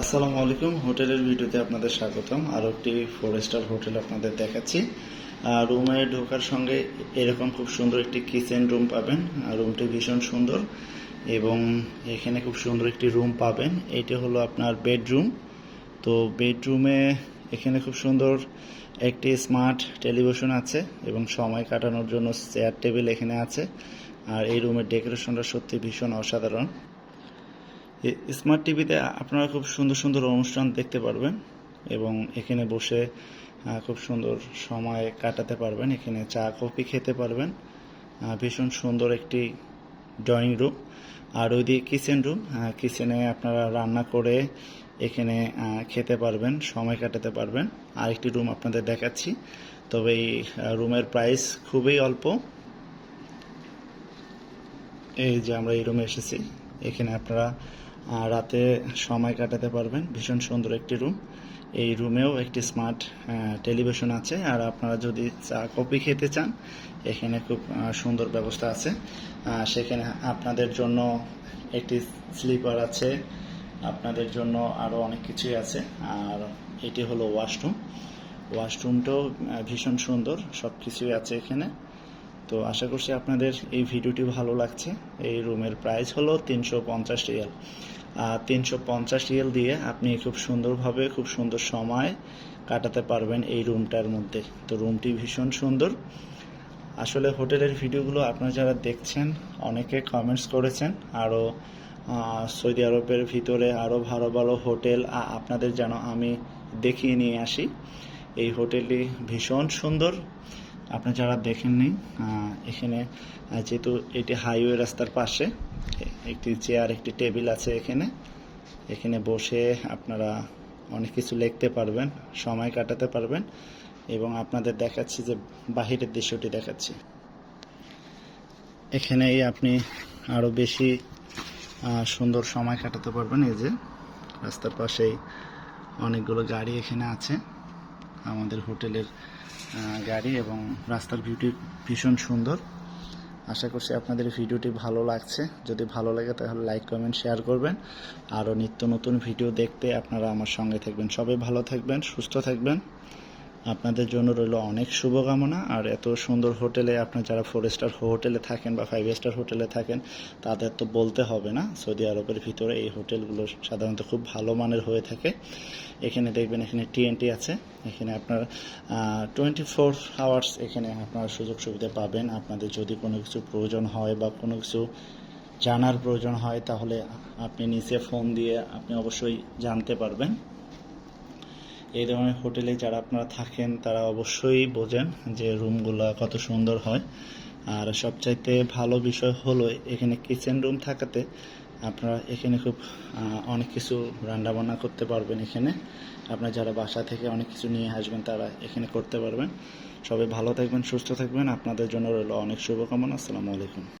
আসসালামু আলাইকুম। হোটেলের ভিডিওতে আপনাদের স্বাগতম। আরও একটি ফোর স্টার হোটেল আপনাদের দেখাচ্ছি। রুমে ঢোকার সঙ্গে এরকম খুব সুন্দর একটি কিচেন রুম পাবেন। রুমটি ভীষণ সুন্দর এবং এখানে খুব সুন্দর একটি রুম পাবেন। এটি হলো আপনার বেডরুম তো বেডরুমে এখানে খুব সুন্দর একটি স্মার্ট টেলিভিশন আছে এবং সময় কাটানোর জন্য চেয়ার টেবিল এখানে আছে। আর এই রুমের ডেকোরেশনটা সত্যি ভীষণ অসাধারণ। স্মার্ট টিভিতে আপনারা খুব সুন্দর সুন্দর অনুষ্ঠান দেখতে পারবেন এবং এখানে বসে খুব সুন্দর সময় কাটাতে পারবেন। এখানে চা, কফি খেতে পারবেন। ভীষণ সুন্দর একটি ড্রয়িং রুম আর ওইদিকে কিচেন রুম কিচেনে আপনারা রান্না করে এখানে খেতে পারবেন, সময় কাটাতে পারবেন। আরেকটি রুম আপনাদের দেখাচ্ছি। তবে এই রুমের প্রাইস খুবই অল্প। এই যে আমরা এই রুমে এসেছি। এখানে আপনারা রাতে সময় কাটাতে পারবেন। ভীষণ সুন্দর একটি রুম এই রুমেও একটি স্মার্ট টেলিভিশন আছে। আর আপনারা যদি চা, কফি খেতে চান, এখানে খুব সুন্দর ব্যবস্থা আছে। সেখানে আপনাদের জন্য একটি স্লিপার আছে। আপনাদের জন্য আরও অনেক কিছুই আছে। আর এটি হলো ওয়াশরুম ওয়াশরুমটাও ভীষণ সুন্দর। সব কিছুই আছে এখানে। তো আশা করছি আপনাদের এই ভিডিওটি ভালো লাগছে। এই রুমের প্রাইস হলো তিনশো পঞ্চাশ রিয়াল। তিনশো পঞ্চাশ রিয়াল দিয়ে আপনি খুব সুন্দরভাবে খুব সুন্দর সময় কাটাতে পারবেন এই রুমটার মধ্যে। তো রুমটি ভীষণ সুন্দর। আসলে হোটেলের ভিডিওগুলো আপনারা যারা দেখছেন, অনেকে কমেন্টস করেছেন আরও সৌদি আরবের ভিতরে আরও ভালো ভালো হোটেল আপনাদের যেন আমি দেখিয়ে নিয়ে আসি। এই হোটেলটি ভীষণ সুন্দর। আপনি যারা দেখেননি এখানে যেহেতু এটি হাইওয়ে রাস্তার পাশে, একটি চেয়ার, একটি টেবিল আছে এখানে। এখানে বসে আপনারা অনেক কিছু লিখতে পারবেন, সময় কাটাতে পারবেন এবং আপনাদের দেখাচ্ছি যে বাহিরের দৃশ্যটি দেখাচ্ছি। এখানেই আপনি আরও বেশি সুন্দর সময় কাটাতে পারবেন। এই যে রাস্তার পাশেই অনেকগুলো গাড়ি এখানে আছে। আমাদের হোটেলের গাড়ি এবং রাস্তার ভিউটি ভীষণ সুন্দর। আশা করছি আপনাদের ভিডিওটি ভালো লাগছে। যদি ভালো লাগে তাহলে লাইক কমেন্ট শেয়ার করবেন। আরও নিত্য নতুন ভিডিও দেখতে আপনারা আমার সঙ্গে থাকবেন। সবাই ভালো থাকবেন, সুস্থ থাকবেন। আপনাদের জন্য রইল অনেক শুভকামনা। আর এত সুন্দর হোটেলে আপনার যারা ফোর স্টার হোটেলে থাকেন বা ফাইভ স্টার হোটেলে থাকেন, তাদের তো বলতে হবে না। সৌদি আরবের ভিতরে এই হোটেলগুলো সাধারণত খুব ভালো মানের হয়ে থাকে। এখানে দেখবেন এখানে টিএনটি আছে। এখানে আপনার টোয়েন্টি ফোর আওয়ার্স এখানে আপনার সুযোগ সুবিধা পাবেন। আপনাদের যদি কোনো কিছু প্রয়োজন হয় বা কোনো কিছু জানার প্রয়োজন হয়, তাহলে আপনি নিচে ফোন দিয়ে আপনি অবশ্যই জানতে পারবেন। এই ধরনের হোটেলে যারা আপনারা থাকেন, তারা অবশ্যই বোঝেন যে রুমগুলো কত সুন্দর হয়। আর সবচাইতে ভালো বিষয় হলো, এখানে কিচেন রুম থাকাতে আপনারা এখানে খুব অনেক কিছু রান্নাবান্না করতে পারবেন এখানে। আপনারা যারা বাসা থেকে অনেক কিছু নিয়ে আসবেন, তারা এখানে করতে পারবেন। সবাই ভালো থাকবেন, সুস্থ থাকবেন। আপনাদের জন্য রইল অনেক শুভকামনা। আসসালামু আলাইকুম।